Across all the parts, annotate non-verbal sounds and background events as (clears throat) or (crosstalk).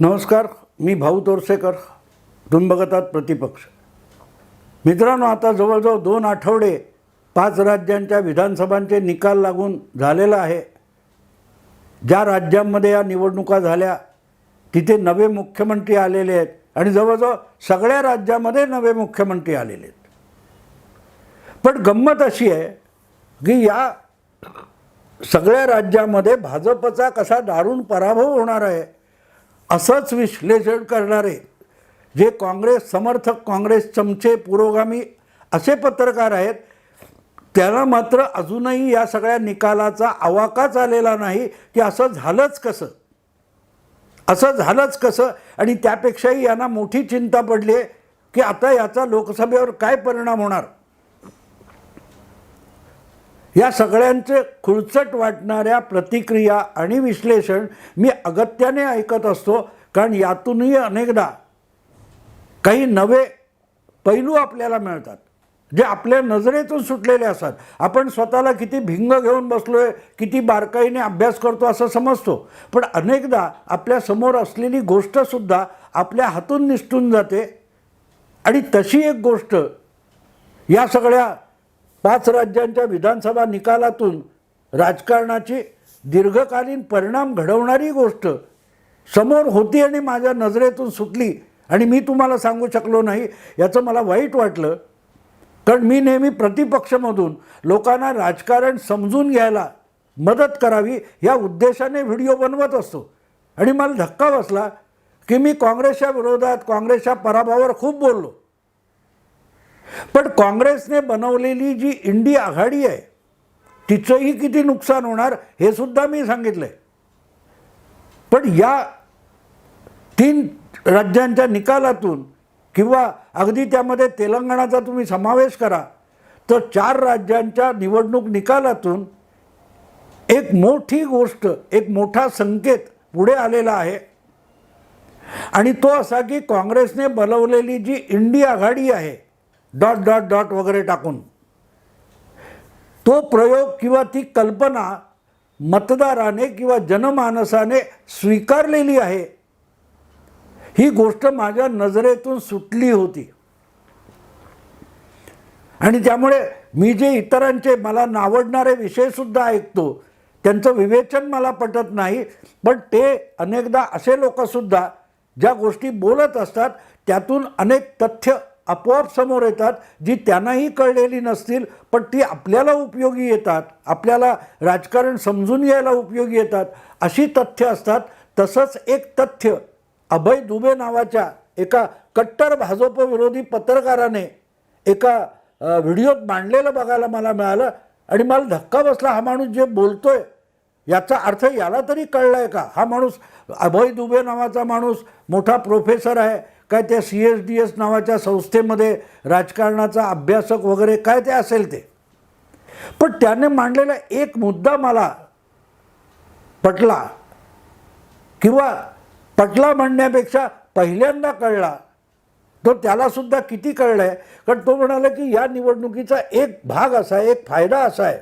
नमस्कार मी भाऊ तोरसेकर तुम्ही बघत आहात प्रतिपक्ष. मित्रांनो आता जवळजवळ दोन आठवडे पाच राज्यांच्या विधानसभांचे निकाल लागून झालेला आहे. ज्या राज्यांमध्ये या निवडणुका झाल्या तिथे नवे मुख्यमंत्री आलेले आहेत आणि जवळजवळ सगळ्या राज्यामध्ये नवे मुख्यमंत्री आलेले आहेत. पण गंमत अशी आहे की या सगळ्या राज्यामध्ये भाजपचा कसा दारुण पराभव होणार आहे असंच विश्लेषण करणारे जे काँग्रेस समर्थक काँग्रेस चमचे पुरोगामी असे पत्रकार आहेत त्याला मात्र अजूनही या सगळ्या निकालाचा आवाकाच आलेला नाही की असं झालंच कसं? असं झालंच कसं? आणि त्यापेक्षाही यांना मोठी चिंता पडली आहे की आता याचा लोकसभेवर काय परिणाम होणार? या सगळ्यांचे खुळचट वाटणाऱ्या प्रतिक्रिया आणि विश्लेषण मी अगत्याने ऐकत असतो कारण यातूनही अनेकदा काही नवे पैलू आपल्याला मिळतात जे आपल्या नजरेतून सुटलेले असतात. आपण स्वतःला किती भिंग घेऊन बसलो आहे किती बारकाईने अभ्यास करतो असं समजतो पण अनेकदा आपल्यासमोर असलेली गोष्टसुद्धा आपल्या हातून निसटून जाते. आणि तशी एक गोष्ट या सगळ्या पाच राज्यांच्या विधानसभा निकालातून राजकारणाची दीर्घकालीन परिणाम घडवणारी गोष्ट समोर होती आणि माझ्या नजरेतून सुटली आणि मी तुम्हाला सांगू शकलो नाही याचं मला वाईट वाटलं. कारण मी नेहमी प्रतिपक्षमधून लोकांना राजकारण समजून घ्यायला मदत करावी या उद्देशाने व्हिडिओ बनवत असतो. आणि मला धक्का बसला की मी काँग्रेसच्या विरोधात काँग्रेसच्या पराभवावर खूप बोललो. पण काँग्रेसने बनवलेली जी इंडी आघाडी आहे तिचंही किती नुकसान होणार हे सुद्धा मी सांगितलं आहे पण या तीन राज्यांच्या निकालातून किंवा अगदी त्यामध्ये तेलंगणाचा तुम्ही समावेश करा तर चार राज्यांच्या निवडणूक निकालातून एक मोठी गोष्ट एक मोठा संकेत पुढे आलेला आहे. आणि तो असा की काँग्रेसने बनवलेली जी इंडी आघाडी आहे डॉट डॉट डॉट वगैरे टाकून. तो प्रयोग किंवा ती कल्पना मतदाराने किंवा जनमानसाने स्वीकारलेली आहे. ही गोष्ट माझ्या नजरेतून सुटली होती. आणि त्यामुळे मी जे इतरांचे मला नावडणारे विषयसुद्धा ऐकतो त्यांचं विवेचन मला पटत नाही पण ते अनेकदा असे लोकसुद्धा ज्या गोष्टी बोलत असतात त्यातून अनेक तथ्य आपोआप समोर येतात जी त्यांनाही कळलेली नसतील पण ती आपल्याला उपयोगी येतात. आपल्याला राजकारण समजून यायला उपयोगी येतात. अशी तथ्य असतात. तसंच एक तथ्य अभय दुबे नावाच्या एका कट्टर भाजपविरोधी पत्रकाराने एका व्हिडिओत मांडलेलं बघायला मला मिळालं आणि मला धक्का बसला हा माणूस जे बोलतोय याचा अर्थ याला तरी कळला आहे का? हा माणूस अभय दुबे नावाचा माणूस मोठा प्रोफेसर आहे. काय त्या सी एस डी एस नावाच्या संस्थेमध्ये राजकारणाचा अभ्यासक वगैरे काय ते असेल ते. पण त्याने मांडलेला एक मुद्दा मला पटला किंवा पटला म्हणण्यापेक्षा पहिल्यांदा कळला तो त्यालासुद्धा किती कळलं आहे कारण तो म्हणाला की या निवडणुकीचा एक भाग असा आहे एक फायदा असा आहे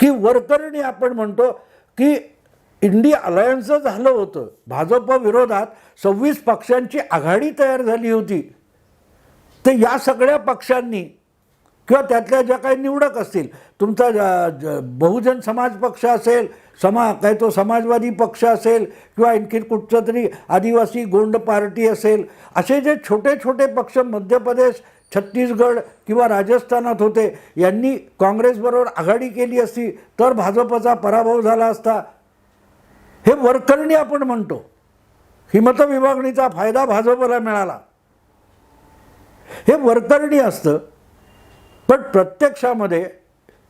की वरकरणी आपण म्हणतो की इंडिया अलायन्सचं झालं होतं. भाजप विरोधात सव्वीस पक्षांची आघाडी तयार झाली होती. तर या सगळ्या पक्षांनी किंवा त्यातल्या ज्या काही निवडक असतील तुमचा ज- बहुजन समाज पक्ष असेल समा काय तो समाजवादी पक्ष असेल किंवा आणखी कुठचं तरी आदिवासी गोंड पार्टी असेल असे जे छोटे छोटे पक्ष मध्य प्रदेश छत्तीसगड किंवा राजस्थानात होते यांनी काँग्रेसबरोबर आघाडी केली असती तर भाजपचा पराभव झाला असता हे वरकरणी आपण म्हणतो. ही मतविभागणीचा फायदा भाजपला मिळाला. हे वरकरणी असतं पण प्रत्यक्षामध्ये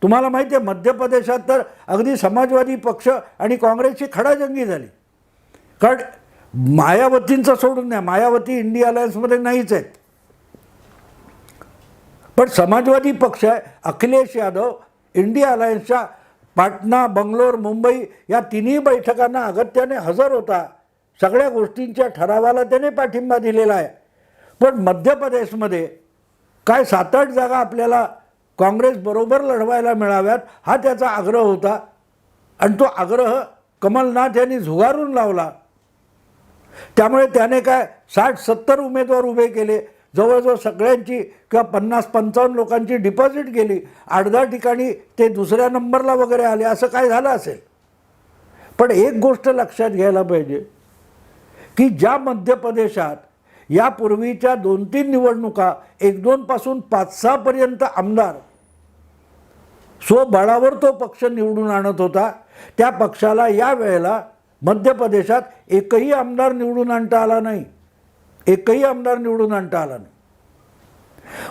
तुम्हाला माहिती आहे मध्य प्रदेशात तर अगदी समाजवादी पक्ष आणि काँग्रेसची खडाजंगी झाली. कारण मायावतींचं सोडून द्या मायावती इंडिया अलायन्समध्ये नाहीच आहेत. पण समाजवादी पक्ष आहे अखिलेश यादव इंडिया अलायन्सच्या पाटणा बंगलोर मुंबई या तिन्ही बैठकांना अगत्याने हजर होता. सगळ्या गोष्टींच्या ठरावाला त्याने पाठिंबा दिलेला आहे. पण मध्य प्रदेशमध्ये काय सात आठ जागा आपल्याला काँग्रेसबरोबर लढवायला मिळाव्यात हा त्याचा आग्रह होता. आणि तो आग्रह कमलनाथ यांनी झुगारून लावला. त्यामुळे त्याने काय साठ सत्तर उमेदवार उभे केले. जवळजवळ सगळ्यांची किंवा पन्नास पंचावन्न लोकांची डिपॉझिट गेली. अर्धा ठिकाणी ते दुसऱ्या नंबरला वगैरे आले. असं काय झालं असेल? पण एक गोष्ट लक्षात घ्यायला पाहिजे की ज्या मध्य प्रदेशात यापूर्वीच्या दोन तीन निवडणुका एक दोनपासून पाच सहापर्यंत आमदार स्वबळावर तो पक्ष निवडून आणत होता त्या पक्षाला या वेळेला मध्य प्रदेशात एकही आमदार निवडून आणता आला नाही. एकही आमदार निवडून आणता आला नाही.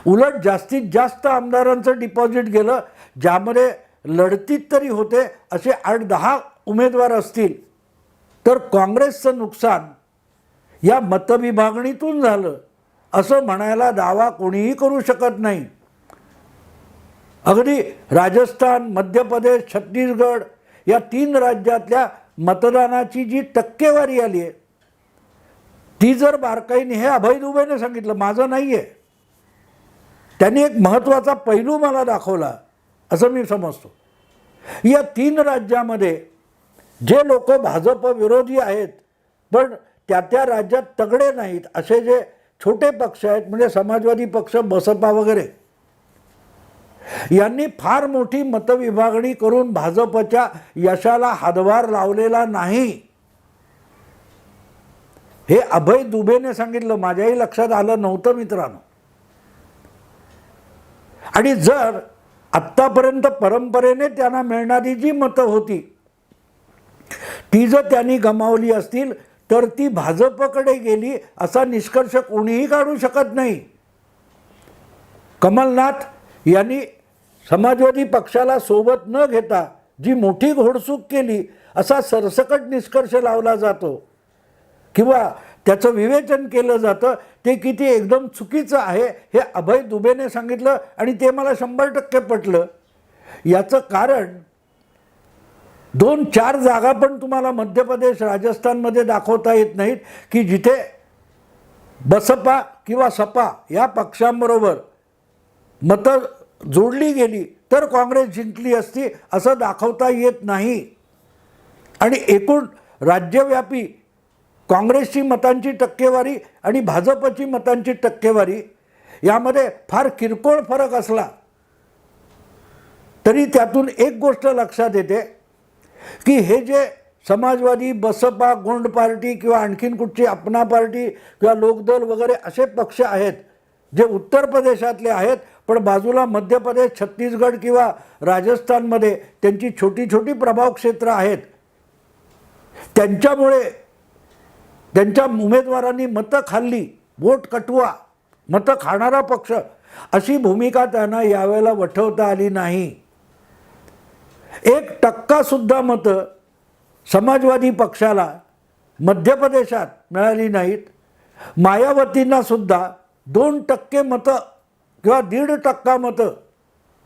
उलट जास्तीत जास्त आमदारांचं डिपॉझिट गेलं ज्यामध्ये लढतीत तरी होते असे आठ दहा उमेदवार असतील तर काँग्रेसचं नुकसान या मतविभागणीतून झालं असं म्हणायला दावा कोणीही करू शकत नाही. अगदी राजस्थान मध्य प्रदेश छत्तीसगड या तीन राज्यातल्या मतदानाची जी टक्केवारी आली आहे ती जर बारकाईने हे अभय दुबेने सांगितलं माझं नाही आहे त्यांनी एक महत्त्वाचा पैलू मला दाखवला असं मी समजतो. या तीन राज्यामध्ये जे लोक भाजप विरोधी आहेत पण त्या त्या राज्यात तगडे नाहीत असे जे छोटे पक्ष आहेत म्हणजे समाजवादी पक्ष बसपा वगैरे यांनी फार मोठी मतविभागणी करून भाजपच्या यशाला हातभार लावलेला नाही. हे अभय दुबेने सांगितलं माझ्याही लक्षात आलं नव्हतं मित्रांनो. आणि जर आत्तापर्यंत परंपरेने त्यांना मिळणारी जी मतं होती ती जर त्यांनी गमावली असतील तर ती भाजपकडे गेली असा निष्कर्ष कोणीही काढू शकत नाही. कमलनाथ यांनी समाजवादी पक्षाला सोबत न घेता जी मोठी घोडसूक केली असा सरसकट निष्कर्ष लावला जातो. किंवा त्याचं विवेचन केलं जातं ते किती एकदम चुकीचं आहे हे अभय दुबेने सांगितलं आणि ते मला शंभर टक्के पटलं. याचं कारण दोन चार जागा पण तुम्हाला मध्य प्रदेश राजस्थानमध्ये दाखवता येत नाहीत की जिथे बसपा किंवा सपा या पक्षांबरोबर मतं जोडली गेली तर काँग्रेस जिंकली असती असं दाखवता येत नाही. आणि एकूण राज्यव्यापी काँग्रेसची मतांची टक्केवारी आणि भाजपची मतांची टक्केवारी यामध्ये फार किरकोळ फरक असला तरी त्यातून एक गोष्ट लक्षात येते की हे जे समाजवादी बसपा गोंड पार्टी किंवा आणखीन कुठची अपना पार्टी किंवा लोकदल वगैरे असे पक्ष आहेत जे उत्तर प्रदेशातले आहेत पण बाजूला मध्य प्रदेश छत्तीसगड किंवा राजस्थानमध्ये त्यांची छोटी छोटी प्रभाव क्षेत्र आहेत. त्यांच्यामुळे त्यांच्या उमेदवारांनी मतं खाल्ली वोट कटवा मतं खाणारा पक्ष. अशी भूमिका त्यांना यावेळेला वठवता आली नाही. एक टक्कासुद्धा मतं समाजवादी पक्षाला मध्य प्रदेशात मिळाली नाहीत. मायावतींनासुद्धा दोन टक्के मतं किंवा दीड टक्का मतं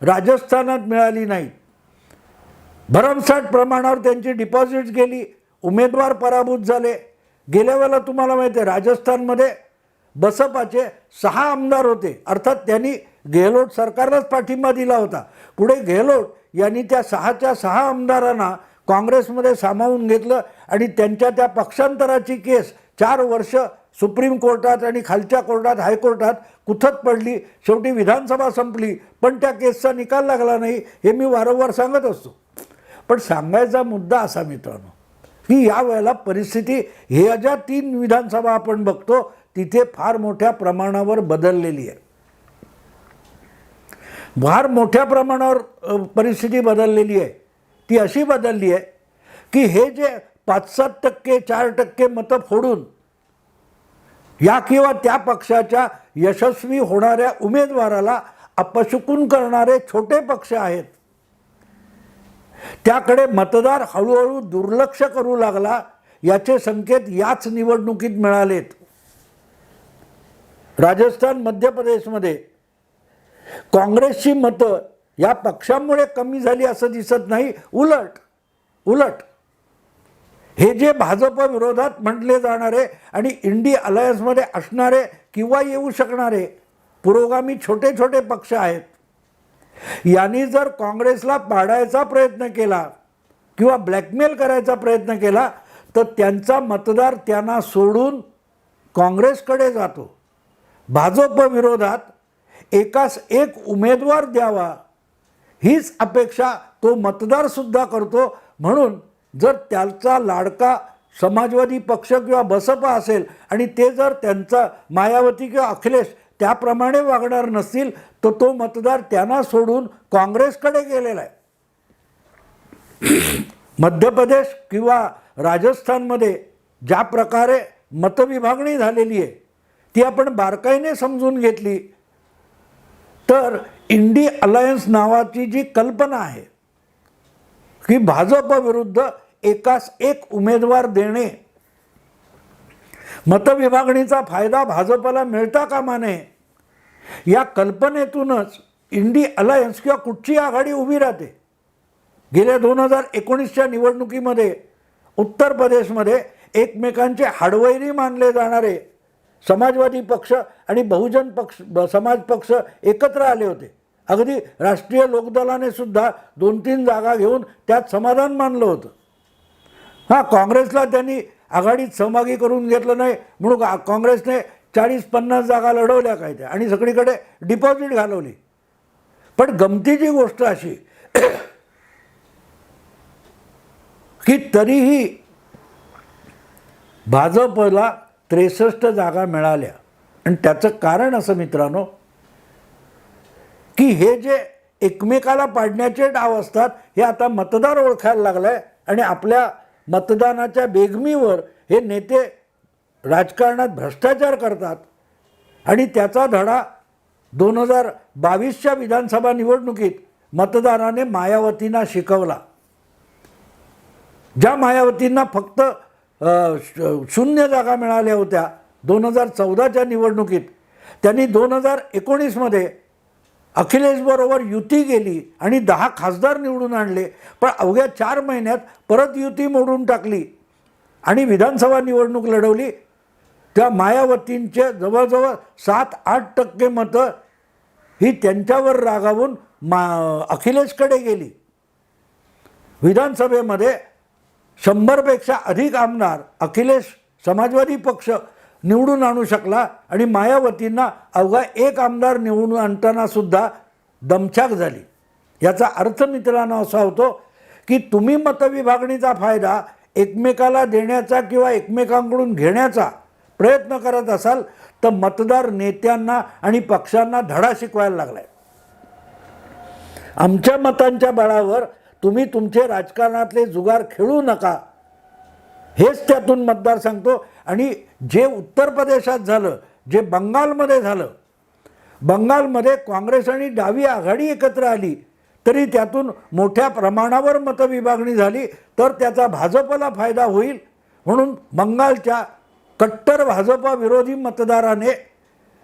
राजस्थानात मिळाली नाहीत. भरमसाठ प्रमाणावर त्यांची डिपॉझिट्स गेली उमेदवार पराभूत झाले. गेल्या वेळेला तुम्हाला माहिती आहे राजस्थानमध्ये बसपाचे सहा आमदार होते. अर्थात त्यांनी गेहलोत सरकारलाच पाठिंबा दिला होता. पुढे गेहलोत यांनी त्या सहाच्या सहा आमदारांना काँग्रेसमध्ये सामावून घेतलं आणि त्यांच्या त्या पक्षांतराची केस चार वर्ष सुप्रीम कोर्टात आणि खालच्या कोर्टात हायकोर्टात कुथत पडली. शेवटी विधानसभा संपली पण त्या केसचा निकाल लागला नाही हे मी वारंवार सांगत असतो. पण सांगायचा मुद्दा असा मित्रांनो की यावेळेला परिस्थिती ह्या ज्या तीन विधानसभा आपण बघतो तिथे फार मोठ्या प्रमाणावर बदललेली आहे. फार मोठ्या प्रमाणावर परिस्थिती बदललेली आहे. ती अशी बदलली आहे की हे जे पाच सात टक्के चार टक्के मतं फोडून या किंवा त्या पक्षाच्या यशस्वी होणाऱ्या उमेदवाराला अपशुकून करणारे छोटे पक्ष आहेत त्याकडे मतदार हळूहळू दुर्लक्ष करू लागला. याचे संकेत याच निवडणुकीत मिळालेत. राजस्थान मध्य प्रदेशमध्ये काँग्रेसची मतं या पक्षामुळे कमी झाली असं दिसत नाही. उलट उलट. हे जे भाजप विरोधात म्हटले जाणारे आणि इंडी अलायन्समध्ये असणारे किंवा येऊ शकणारे पुरोगामी छोटे छोटे पक्ष आहेत. यांनी जर काँग्रेसला पाडायचा प्रयत्न केला किंवा ब्लॅकमेल करायचा प्रयत्न केला तर त्यांचा मतदार त्यांना सोडून काँग्रेसकडे जातो. भाजप विरोधात एकास एक उमेदवार द्यावा हीच अपेक्षा तो मतदारसुद्धा करतो. म्हणून जर त्याचा लाडका समाजवादी पक्ष किंवा बसपा असेल आणि ते जर त्यांचा मायावती किंवा अखिलेश त्याप्रमाणे वागणार नसतील तर तो मतदार त्यांना सोडून काँग्रेसकडे गेलेला आहे. (clears throat) मध्य प्रदेश किंवा राजस्थानमध्ये ज्या प्रकारे मतविभागणी झालेली आहे ती आपण बारकाईने समजून घेतली. तर इंडी अलायन्स नावाची जी कल्पना आहे की भाजप विरुद्ध एकास एक उमेदवार देणे मतविभागणीचा फायदा भाजपला मिळता कामा नये. या कल्पनेतूनच इंडी अलायन्स किंवा कुठची आघाडी उभी राहते. गेल्या दोन हजार एकोणीसच्या निवडणुकीमध्ये उत्तर प्रदेशमध्ये एकमेकांचे हाडवैरी मानले जाणारे समाजवादी पक्ष आणि बहुजन पक्ष ब- समाज पक्ष एकत्र आले होते. अगदी राष्ट्रीय लोकदलाने सुद्धा दोन तीन जागा घेऊन त्यात समाधान मानलं होतं. हां काँग्रेसला त्यांनी आघाडीत सहभागी करून घेतलं नाही म्हणून काँग्रेसने चाळीस पन्नास जागा लढवल्या काय त्या. आणि सगळीकडे डिपॉझिट घालवली. पण गमतीची गोष्ट अशी (clears throat) की तरीही भाजपला त्रेसष्ट जागा मिळाल्या. आणि त्याचं कारण असं मित्रांनो की हे जे एकमेकाला पाडण्याचे डाव असतात हे आता मतदार ओळखायला लागलाय आणि आपल्या मतदानाच्या बेगमीवर हे नेते राजकारणात भ्रष्टाचार करतात. आणि त्याचा धडा दोन हजार बावीसच्या विधानसभा निवडणुकीत मतदाराने मायावतींना शिकवला. ज्या मायावतींना फक्त श- शून्य जागा मिळाल्या होत्या दोन हजार चौदाच्या निवडणुकीत त्यांनी दोन हजार एकोणीसमध्ये अखिलेशबरोबर युती केली आणि दहा खासदार निवडून आणले पण अवघ्या चार महिन्यात परत युती मोडून टाकली आणि विधानसभा निवडणूक लढवली. त्या मायावतींचे जवळजवळ सात आठ टक्के मतं ही त्यांच्यावर रागावून मा अखिलेशकडे गेली. विधानसभेमध्ये शंभरपेक्षा अधिक आमदार अखिलेश समाजवादी पक्ष निवडून आणू शकला आणि मायावतींना अवघा एक आमदार निवडून आणताना सुद्धा दमछाक झाली. याचा अर्थ मित्रांनो असा होतो की तुम्ही मतविभागणीचा फायदा एकमेकाला देण्याचा किंवा एकमेकांकडून घेण्याचा प्रयत्न करत असाल तर मतदार नेत्यांना आणि पक्षांना धडा शिकवायला लागलाय. आमच्या मतांच्या बळावर तुम्ही तुमचे राजकारणातले जुगार खेळू नका. हेच त्यातून मतदार सांगतो. आणि जे उत्तर प्रदेशात झालं जे बंगालमध्ये झालं बंगालमध्ये काँग्रेस आणि डावी आघाडी एकत्र आली तरी त्यातून मोठ्या प्रमाणावर मतविभागणी झाली तर त्याचा भाजपला फायदा होईल. म्हणून बंगालच्या कट्टर भाजपा विरोधी मतदाराने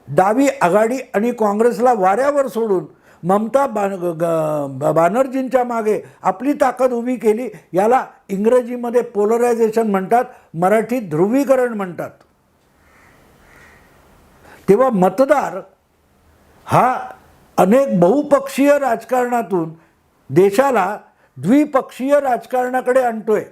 डावी आघाडी आणि काँग्रेसला वाऱ्यावर सोडून ममता बान ग- बॅनर्जींच्या मागे आपली ताकद उभी केली याला इंग्रजीमध्ये पोलरायझेशन म्हणतात मराठीत ध्रुवीकरण म्हणतात. तेव्हा मतदार हा अनेक बहुपक्षीय राजकारणातून देशाला द्विपक्षीय राजकारणाकडे आणतोय.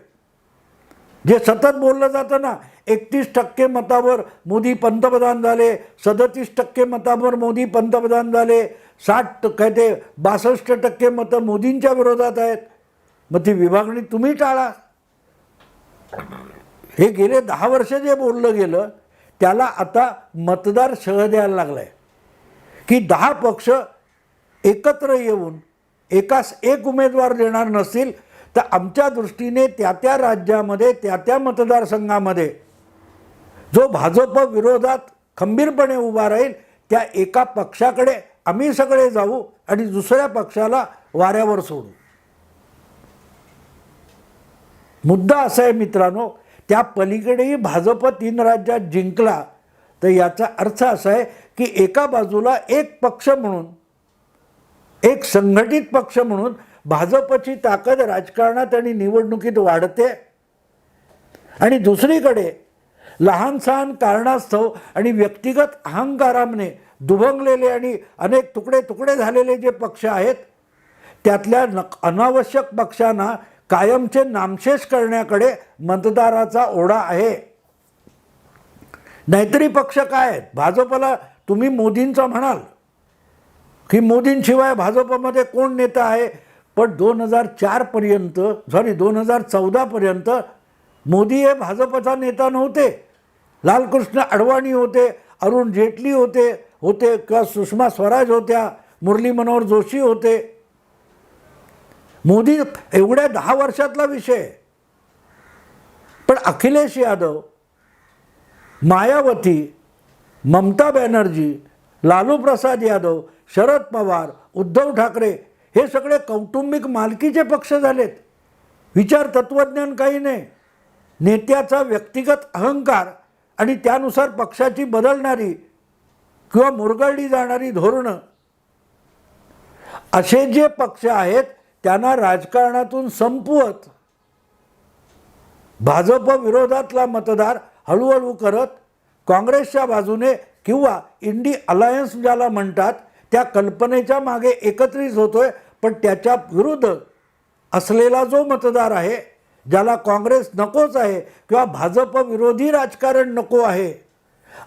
जे सतत बोललं जातं ना एकतीस टक्के मतावर मोदी पंतप्रधान झाले सदतीस टक्के मतावर मोदी पंतप्रधान झाले साठ काय ते बासष्ट टक्के मतं मोदींच्या विरोधात आहेत. मग ती विभागणी तुम्ही टाळा. हे गेले दहा वर्ष जे बोललं गेलं त्याला आता मतदार शह द्यायला लागलाय. की दहा पक्ष एकत्र येऊन एकास एक उमेदवार देणार नसतील तर आमच्या दृष्टीने त्या त्या राज्यामध्ये त्या त्या मतदारसंघामध्ये जो भाजप विरोधात खंबीरपणे उभा राहील त्या एका पक्षाकडे आम्ही सगळे जाऊ आणि दुसऱ्या पक्षाला वाऱ्यावर सोडू. मुद्दा असा आहे मित्रांनो त्या पलीकडेही भाजप तीन राज्यात जिंकला तर याचा अर्थ असा आहे की एका बाजूला एक पक्ष म्हणून एक संघटित पक्ष म्हणून भाजपची ताकद राजकारणात आणि निवडणुकीत वाढते आणि दुसरीकडे लहान सहान कारणास्तव आणि व्यक्तिगत अहंकाराने दुभंगलेले आणि अनेक तुकडे तुकडे झालेले जे पक्ष आहेत त्यातल्या न अनावश्यक पक्षांना कायमचे नामशेष करण्याकडे मतदाराचा ओढा आहे. नाहीतरी पक्ष काय आहेत? भाजपला तुम्ही मोदींचा म्हणाल. की मोदींशिवाय भाजपमध्ये कोण नेता आहे? पण दोन हजार चारपर्यंत सॉरी दोन हजार चौदापर्यंत मोदी हे भाजपचा नेता नव्हते. लालकृष्ण अडवाणी होते अरुण जेटली होते होते किंवा सुषमा स्वराज होत्या मुरली मनोहर जोशी होते. मोदी एवढ्या दहा वर्षातला विषय. पण अखिलेश यादव मायावती ममता बॅनर्जी लालू प्रसाद यादव शरद पवार उद्धव ठाकरे हे सगळे कौटुंबिक मालकीचे पक्ष झालेत. विचार तत्त्वज्ञान काही नाही. नेत्याचा व्यक्तिगत अहंकार आणि त्यानुसार पक्षाची बदलणारी किंवा मुरगळली जाणारी धोरणं. असे जे पक्ष आहेत त्यांना राजकारणातून संपवत भाजप विरोधातला मतदार हळूहळू करत काँग्रेसच्या बाजूने किंवा इंडी अलायन्स ज्याला म्हणतात त्या कल्पनेच्या मागे एकत्रित होतोय पण त्याच्या विरुद्ध असलेला जो मतदार आहे ज्याला काँग्रेस नकोच आहे किंवा भाजप विरोधी राजकारण नको आहे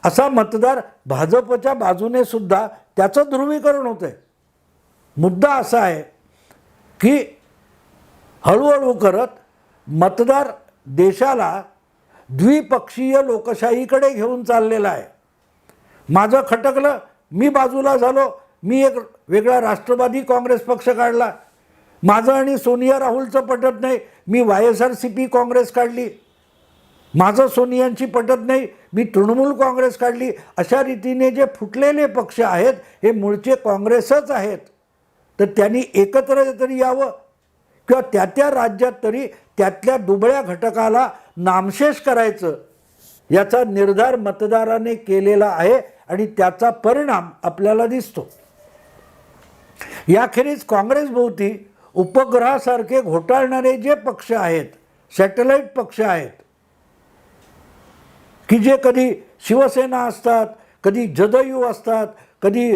असा मतदार भाजपच्या बाजूने सुद्धा त्याचं ध्रुवीकरण होतं आहे मुद्दा असा आहे की हळूहळू करत मतदार देशाला द्विपक्षीय लोकशाहीकडे घेऊन चाललेला आहे. माझं खटकलं मी बाजूला झालो मी एक वेगळा राष्ट्रवादी काँग्रेस पक्ष काढला माझं आणि सोनिया राहुलचं पटत नाही. मी Y S R C P Congress काढली. माझं सोनियांची पटत नाही. मी तृणमूल काँग्रेस काढली. अशा रीतीने जे फुटलेले पक्ष आहेत हे मूळचे काँग्रेसच आहेत. तर त्यांनी एकत्र तरी यावं किंवा त्या त्या राज्यात तरी त्यातल्या दुबळ्या घटकाला नामशेष करायचं याचा निर्धार मतदाराने केलेला आहे आणि त्याचा परिणाम आपल्याला दिसतो. याखेरीज काँग्रेसभोवती उपग्रहासारखे घोटाळणारे जे पक्ष आहेत सॅटेलाईट पक्ष आहेत की जे कधी शिवसेना असतात कधी जदयू असतात कधी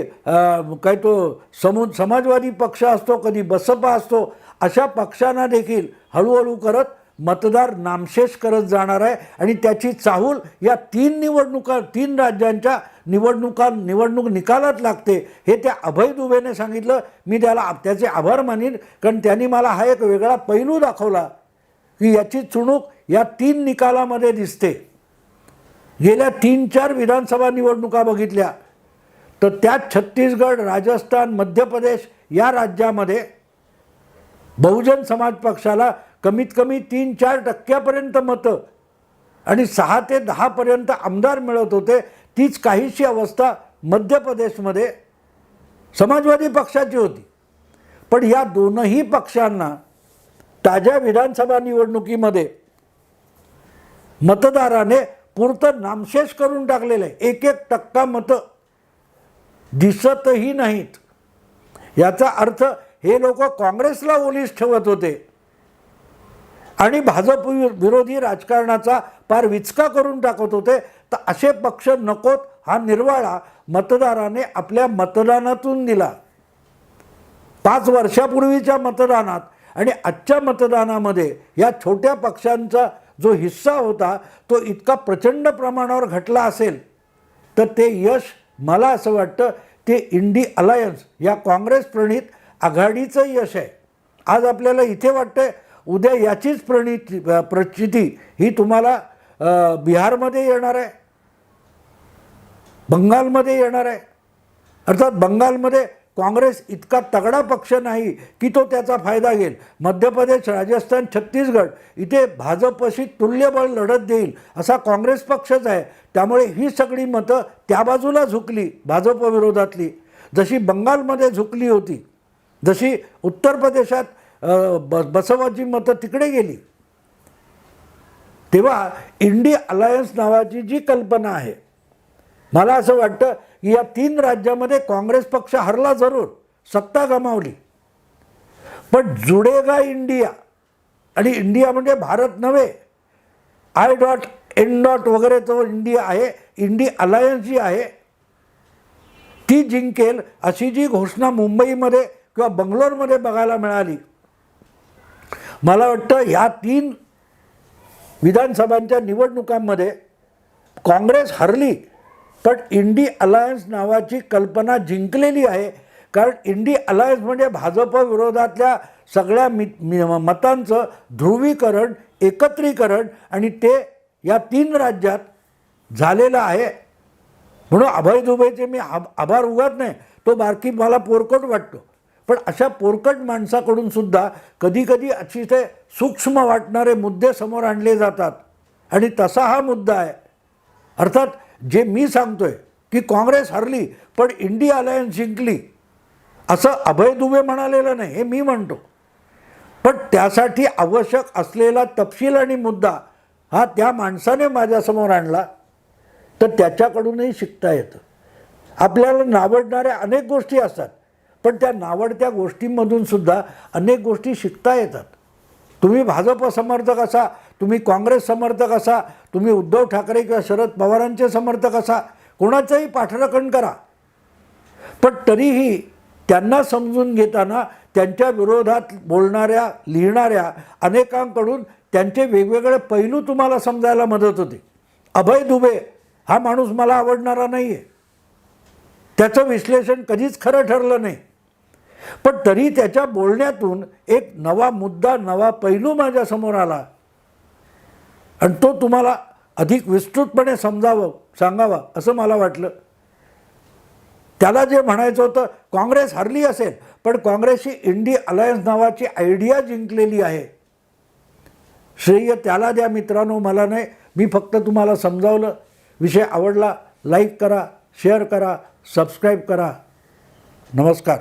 काय तो समु समाजवादी पक्ष असतो कधी बसपा असतो अशा पक्षांना देखील हळूहळू करत मतदार नामशेष करत जाणार आहे आणि त्याची चाहूल या तीन निवडणुका तीन राज्यांच्या निवडणुका निवडणूक निकालात लागते. हे त्या अभय दुबेने सांगितलं. मी त्याला त्याचे आभार मानीन. कारण त्यांनी मला हा एक वेगळा पैलू दाखवला की याची चुणूक या तीन निकालामध्ये दिसते. गेल्या तीन चार विधानसभा निवडणुका बघितल्या. तर त्यात छत्तीसगड राजस्थान मध्य प्रदेश या राज्यामध्ये बहुजन समाज पक्षाला कमीत कमी तीन चार टक्क्यापर्यंत मतं. आणि सहा ते दहापर्यंत आमदार मिळत होते. तीच काहीशी अवस्था मध्य प्रदेशमध्ये समाजवादी पक्षाची होती. पण या दोनही पक्षांना ताज्या विधानसभा निवडणुकीमध्ये मतदाराने पुरतं नामशेष करून टाकलेलं आहे. एक एक टक्का मतं दिसतही नाहीत. याचा अर्थ हे लोक काँग्रेसला ओलीस ठेवत होते. आणि भाजप वि- विरोधी राजकारणाचा पार विचका करून टाकत होते तर असे पक्ष नकोत हा निर्वाळा मतदाराने आपल्या मतदानातून दिला. पाच वर्षापूर्वीच्या मतदानात आणि आजच्या मतदानामध्ये या छोट्या पक्षांचा जो हिस्सा होता तो इतका प्रचंड प्रमाणावर घटला असेल तर ते यश मला असं वाटतं ते इंडी अलायन्स या काँग्रेस प्रणित आघाडीचं यश आहे. आज आपल्याला इथे वाटतंय उद्या याचीच प्रणिती प्रचिती ही तुम्हाला बिहारमध्ये येणार आहे. बंगालमध्ये येणार आहे. अर्थात बंगालमध्ये काँग्रेस इतका तगडा पक्ष नाही की तो त्याचा फायदा घेईल. मध्य प्रदेश राजस्थान छत्तीसगड इथे भाजपशी तुल्यबळ लढत देईल असा काँग्रेस पक्षच आहे. त्यामुळे ही सगळी मतं त्या बाजूला झुकली भाजपविरोधातली जशी बंगालमध्ये झुकली होती जशी उत्तर प्रदेशात ब बसवाची मतं तिकडे गेली. तेव्हा इंडी अलायन्स नावाची जी कल्पना आहे मला असं वाटतं की या तीन राज्यामध्ये काँग्रेस पक्ष हरला जरूर सत्ता गमावली. पण जुडेगा इंडिया आणि इंडिया म्हणजे भारत नव्हे आय डॉट एन डॉट वगैरे तो इंडिया आहे इंडी अलायन्स जी आहे ती जिंकेल अशी जी घोषणा मुंबईमध्ये किंवा बंगलोरमध्ये बघायला मिळाली. मला वाटतं ह्या तीन विधानसभांच्या निवडणुकांमध्ये काँग्रेस हरली पण इंडी अलायन्स नावाची कल्पना जिंकलेली आहे. कारण इंडी अलायन्स म्हणजे भाजप विरोधातल्या सगळ्या मि मि- मतांचं ध्रुवीकरण एकत्रीकरण आणि ते या तीन राज्यात झालेलं आहे. म्हणून अभय दुबेचे मी आभ आभार उगत नाही. तो बारकी मला पोरकट वाटतो. पण अशा पोरकट माणसाकडून सुद्धा कधीकधी अतिशय सूक्ष्म वाटणारे मुद्दे समोर आणले जातात. आणि तसा हा मुद्दा आहे. अर्थात जे मी सांगतोय की काँग्रेस हरली पण इंडिया अलायन्स जिंकली असं अभय दुबे म्हणालेलं नाही हे मी म्हणतो. पण त्यासाठी आवश्यक असलेला तपशील आणि मुद्दा हा त्या माणसाने माझ्यासमोर आणला तर त्याच्याकडूनही शिकता येतं. आपल्याला नावडणाऱ्या अनेक गोष्टी असतात. पण त्या नावडत्या गोष्टींमधून सुद्धा अनेक गोष्टी शिकता येतात. तुम्ही भाजप समर्थक असा तुम्ही काँग्रेस समर्थक असा तुम्ही उद्धव ठाकरे किंवा शरद पवारांचे समर्थक असा कोणाचंही पाठराखण करा. पण तरीही त्यांना समजून घेताना त्यांच्या विरोधात बोलणाऱ्या लिहिणाऱ्या अनेकांकडून त्यांचे वेगवेगळे पैलू तुम्हाला समजायला मदत होते. अभय दुबे हा माणूस मला आवडणारा नाही आहे त्याचं विश्लेषण कधीच खरं ठरलं नाही. पण तरी त्याच्या बोलण्यातून एक नवा मुद्दा नवा पैलू माझ्यासमोर आला. आणि तो तुम्हाला अधिक विस्तृतपणे समजावं सांगावा असं मला वाटलं. त्याला जे म्हणायचं होतं काँग्रेस हरली असेल पण काँग्रेसची इंडी अलायन्स नावाची आयडिया जिंकलेली आहे. श्रेय त्याला द्या मित्रांनो मला नाही. मी फक्त तुम्हाला समजावलं. विषय आवडला लाईक करा शेअर करा सबस्क्राईब करा. नमस्कार.